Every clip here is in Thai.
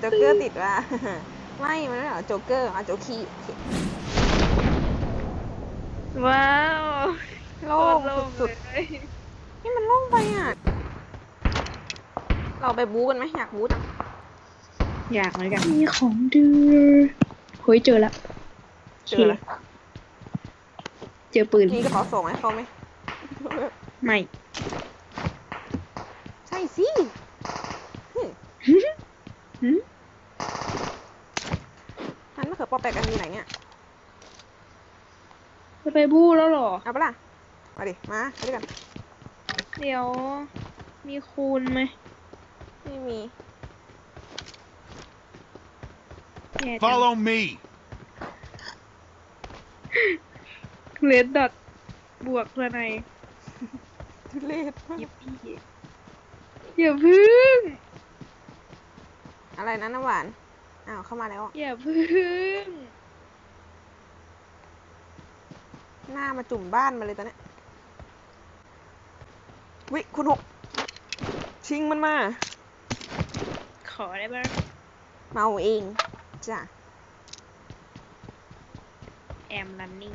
โจ๊กเกอร์ติดว่ะไม่มันไม่เหรอโจ๊กเกอร์อะโจ๊กขี้โอเคว้าวโล่งโล่งสุดเลยๆนี่มันโล่งไปอะ เราไปบู๊กันไหมอยากบู๊จังอยากเหมือนกันมีของดื้อเฮ้ยเจอละเจอละเจอปืนมีกระเป๋าส่งให้เขาไหมไม่ ใช่สิหึ หืม นั้นมะเขือเปอ แปลกกันอยู่ไหนเนี่ย จะไปบู้แล้วเหรอ เอาปะล่ะ มาดิ มาไปด้วยกัน เดี๋ยว มีคูณไหมไม่มี แย่จัง Follow me. เลดดอทบวกตัวไหนทุเรศมากยิบพี่อย่าพึ่งอะไรนะน้ำหวาน อ้าวเข้ามาแล้วอย่าพึ่ง หน้ามาจุ่มบ้านมาเลยตอนเนี้ยวิคุณหกชิงมันมา ขอได้ปะเมาเองจ้ะแอมรันนิ่ง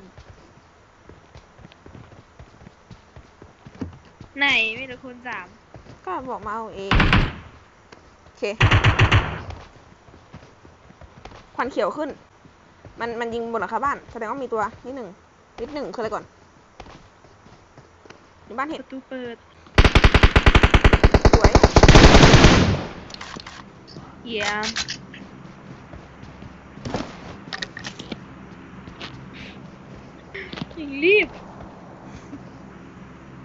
ไหนไม่เหลือคูณสามก็บอกมาเอาเอง โอเค ควันเขียวขึ้น มันมันยิงบนหลังคาบ้านแสดงว่ามีตัวนิดหนึ่งนิดหนึ่งคืออะไรก่อนอยู่บ้านปเห็ดระตูเปิดสวยเยี่ยมยิงรีบ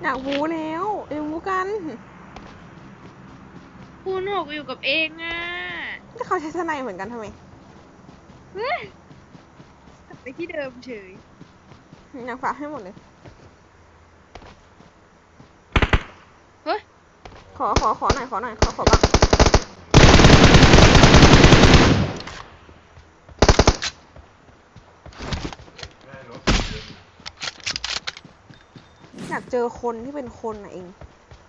อยากวูแล้วเอ้ยวูกันคูณหกอยู่กับเองอะก็เขาใช้ทนายเหมือนกันทำไม เฮ้ยกลับไปที่เดิมเฉยอยากฝากให้หมดเลย เฮ้ยขอขอขอหน่อยขอหน่อยขอขอบ้างอยากเจอคนที่เป็นคนน่ะเอง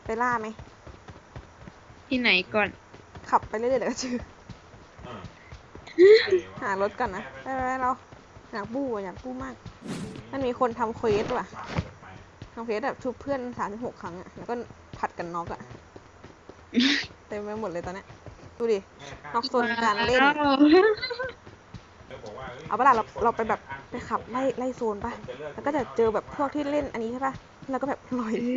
ไปล่าไหมที่ไหนก่อน ขับไปเรื่อยๆเดี๋ยวก็เจอ หารถก่อนนะไปไปไปเราอยากบู้อะอยากบู้มาก มันมีคนทำเควสว่ะทำเควสแบบชุบเพื่อนสามสิบหกครั้งอะแล้วก็ผัดกันน็อกอะเต็มไปหมดเลยตอนเนี้ยดูดินอกโซนการเล่นว้าวเอาปะล่ะเราเราไปแบบไปขับไล่ไล่โซนปะแล้วก็จะเจอแบบพวกที่เล่นอันนี้ใช่ปะแล้วก็แบบลอยเอ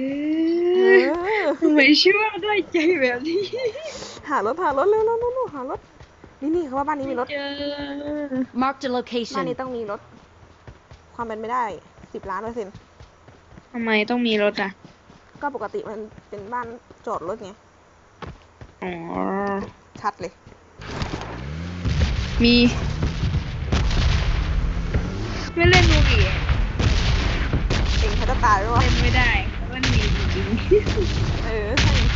เอออทำไมเชื่อด้วยใจแบบนี้ หารถหารถเร็วเร็วเร็วเร็วหารถ นี่นี่เขาว่าบ้านนี้มีรถ เจอ Marked a บ้าน location. นี้ต้องมีรถ ความเป็นไม่ได้สิบล้านเปอร์เซ็นต์ทำไมต้องมีรถอะ ก็ปกติมันเป็นบ้านจอดรถไง อ๋อ ชัดเลย มี ไม่เล่นมูกี่เองเขาจะตายไหมวะเล่นไม่ได้เพราะมันมีจริงเออใช่ๆ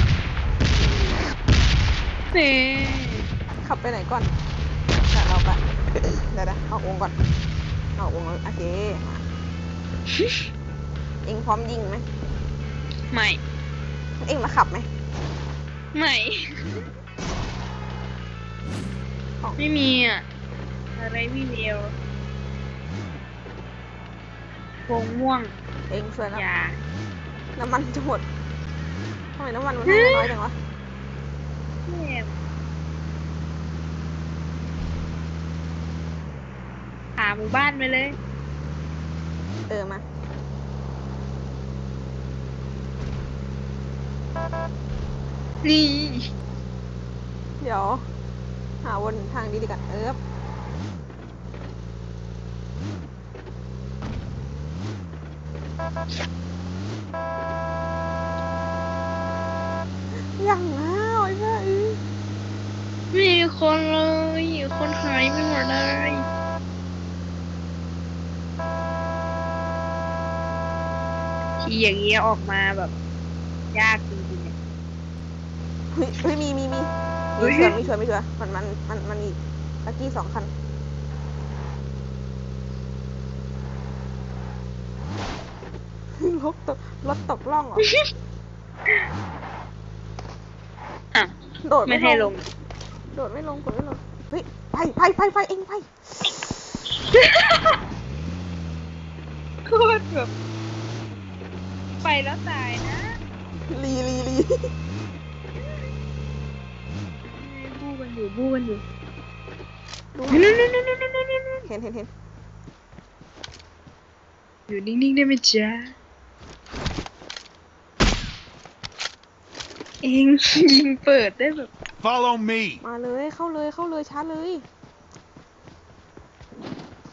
เน่ ขับไปไหนก่อนเดี๋ยวเราไปเดี๋ยวนะเอาองค์ก่อน เอาองค์แล้วโอเคมาเองพร้อมยิงไหมไม่ เองมาขับไหมไม่ ของไม่มีอะ อะไรไม่เดียววงม่วงเองช่วยแล้วอย่าน้ำมันจะหมดทำไมน้ำมันมันให้น้อยจังวะแม่พ หมู่บ้านไปเลย เออมา นี่ เดี๋ยว หาวนทางดีดีกันเออ ทีอย่างเงี้ยออกมาแบบ ยากจริงๆเนี่ย เฮ้ยเฮ้ยมีมีมีเฮ้มียชัวร์มีชัวร์มีชัวร์มันมันมันมันมีลักกี้สองคันรถตกรถตกล่องเหรอ อะโดดไม่ให้ลงโดดดไม่ลงกดไม่ลง เฮ้ยไปไปไปไปเองไป โคตรแบบ ไปแล้วตายนะลีลีลีบู้กันอยู่บู้กันอยู่ดูนู่นนู่นนู่นนู่นนู่นนู่นเห็นเห็นเห็นอยู่นิ่งๆได้ไหมจ๊ะเองยิงเปิดได้แบบ Follow me. มาเลยเข้าเลยเข้าเลยชาร์จเลย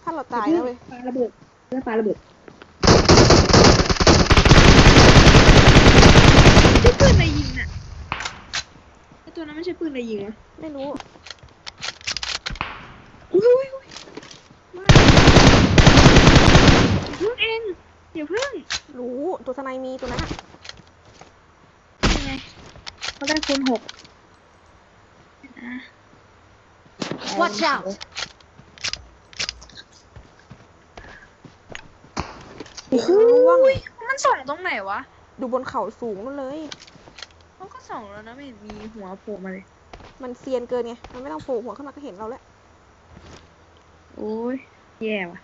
ถ้าเราตายแล้วเว้ยปาระเบิดแล้วปาระเบิดใช่ปืนอะไรยิงน่ะไอ ตัวนั้นไม่ใช่ปืนอะไรยิงวะไม่รู้อุ้ยอุ้ยอุ้ยว่าอย่าเพิ่งเองอย่าเพิ่งรู้ตัวสไนมีตัวนั้นอะยังไงเขาได้คูณหกอะ Watch out! โอ้โหร่วงมันส่องตรงไหนวะ ดูบนเขาสูงนู่นเลยเขาก็ ส่องแล้วนะไม่เห็นมีหัวโผล่มาเลย มันเซียนเกินไง มันไม่ต้องโผล่หัวขึ้นมาก็เห็นเราแล้ว โอ้ยแย่ว่ะ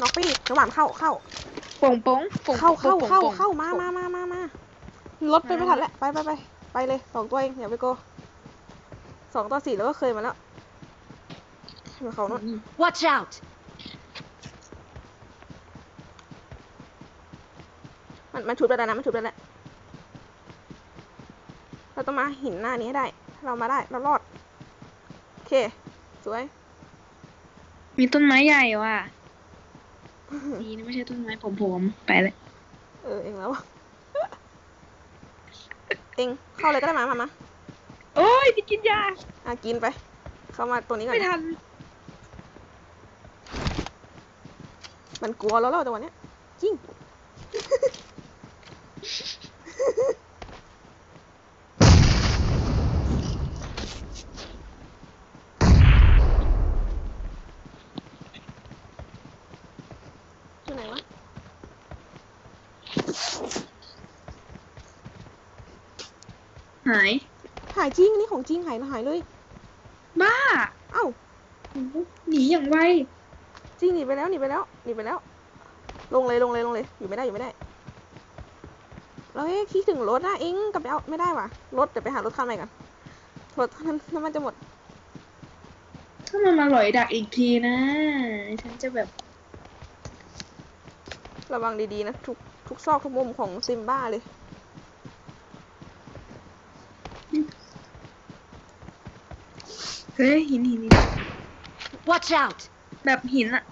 น็อกไปอีกระหว่างเข้าเข้าโป่งโป่งโป่งเข้าเข้าโป่งเข้าโป่งเข้ามาโป่งมามามามารถไปไม่ทันแล้วไปไปไปไปเลยสองตัวเองอย่าไปโกสองต่อสี่แล้วก็เคยมาแล้วเหมือนเขาโน่น Watch out! มันมันชุบได้แล้วนะมันชุบได้แล้วเราต้องมาหินหน้านี้ให้ได้ถ้าเรามาได้เรารอด โอเค สวย มีต้นไม้ใหญ่ว่ะดีนะไม่ใช่ต้นไม้ผมๆไปเลยเออเองแล้วอะเองเข้าเลยก็ได้มามามาโอ้ยจะกินยาอะกินไป เข้ามาตัวนี้ก่อนไม่ทัน มันกลัวแล้วแล้วแต่วันเนี้ยจริง ตัวไหนวะ หาย หายจริงนี่ของจริงหายหายเลย บ้าเอ้าหนีอย่างไว จริงหนีไปแล้วหนีไปแล้วหนีไปแล้ว ลงเลยลงเลยลงเลย อยู่ไม่ได้อยู่ไม่ได้ เราเอ๊ะคิดถึงรถนะเองกลับไปเอาไม่ได้ว่ะรถเดี๋ยวไปหารถคันใหม่กันรถนั้นน้ำมันจะหมด ถ้ามันมาหลอยดักอีกทีนะ ฉันจะแบบ ระวังดีๆนะทุกทุกซอกทุกมุมของซิมบ้าเลย เฮ้ยหินหินหิน Watch out! แบบหินอะ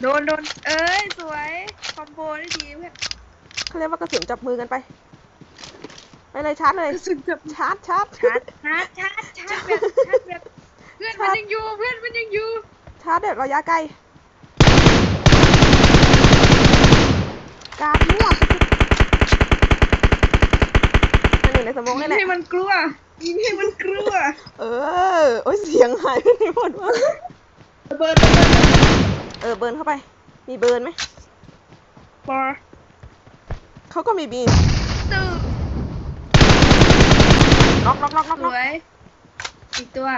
โดนโดนเอ้ย สวยค อมโบได้ดีเพื่อนเขาเรียกว่ากระสุนจับมือกันไปไปเลยชาร์จเลยกระสุนจับชาร์จชาร์จชาร์จชาร์จชาร์จชาร์จแบบชาร์จแบบเพื่อนมันยังอยู่เพื่อนมันยังอยู่ชาร์จแบบระยะไกลการมั่วมันอยู่ในสมองยินี่งแหละให้มันกลัวยิงให้มันกลัว เออ โอ้ยเสียงหายไปไหนหมดวะระเบิดระเบิดเออ เบิร์นเข้าไป มีเบิร์นไหม ปอเขาก็มีบีตึ้งน็อกน็อกน็อกน็อกสน็อกวย อีกตัว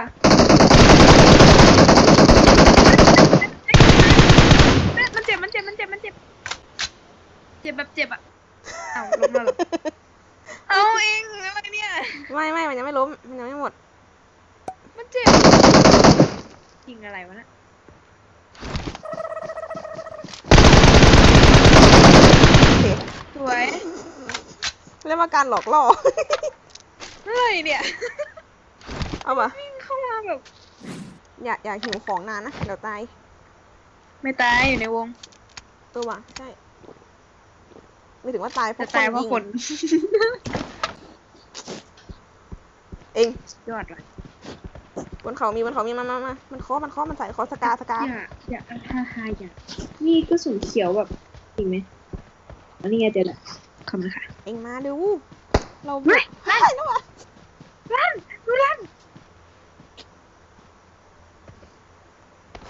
มันเจ็บ มันเจ็บ มันเจ็บ มันเจ็บ เจ็บแบบเจ็บอะ เอาลงมาเหรอ เอาเองอะไรเนี่ย ไม่ไม่มันยังไม่ล้มมันยังไม่หมด มันเจ็บยิงอะไรวะน่ะ โอเค สวยเรียกว่าการหลอกล่อ อะไรเนี่ยเอามา วิ่งเข้ามาแบบ อย่าอย่าหิวของนานนะ เดี๋ยวตาย ไม่ตายอยู่ในวง ตัวว่ะใช่ ไม่ถึงว่าตายเพแต่ราะตายเพราะยิงคน เองยอดว่ะบนเขามีบนเขามีมามามามันเคาะมันเคาะมันใส่เคาะสกาสกา อย่าอย่าฮ่าฮ่าอย่านี่ก็สูงเขียวแบบจริงไหม แล้วนี่ไงเจอละขอบคุณค่ะ เอ็งมาดู เราไม่ ไม่นะวะรันดูรัน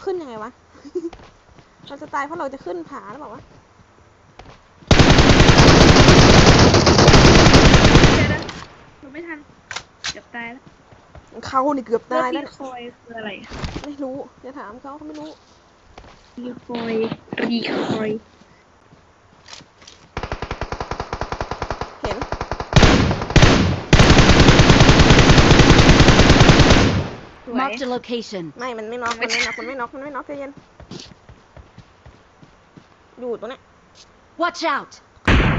ขึ้นยังไงวะ เราจะตายเพราะเราจะขึ้นผาหรือเปล่าวะเจอแล้วหนูไม่ทันเกือบตายแล้วเขาเนี่เกือบตายแล้ววรีคอยคืออะไรไม่รู้ จะถามเขาเขาไม่รู้ รีคอยรีคอย Marked a location. ไม่ มันไม่น็อกมันไม่น็อกมันไม่น็อกมันไม่น็อกใจเย็นอยู่ตรงเนี้ย Watch out!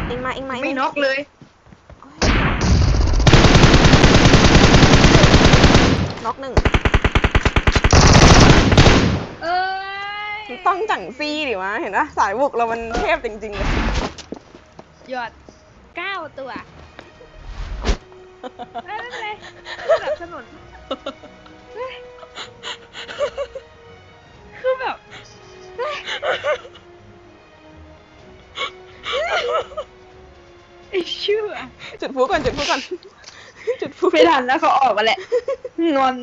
เองมาเองมาไม่เองน็อกเลย น็อกหนึ่งเอ้ยมันต้องจังซี่ดิวะ เห็นปะสายบุกเรามันเทพจริงๆเลยหยอดเก้าตัวไม่เป็นไรคือแบบถนนเฮ้ย คือแบบเฮ้ยไอ้เชื่อ จุดพลุก่อนจุดพลุก่อน จุดพลุไม่ทันแล้วเขาออกมาแหละ งอน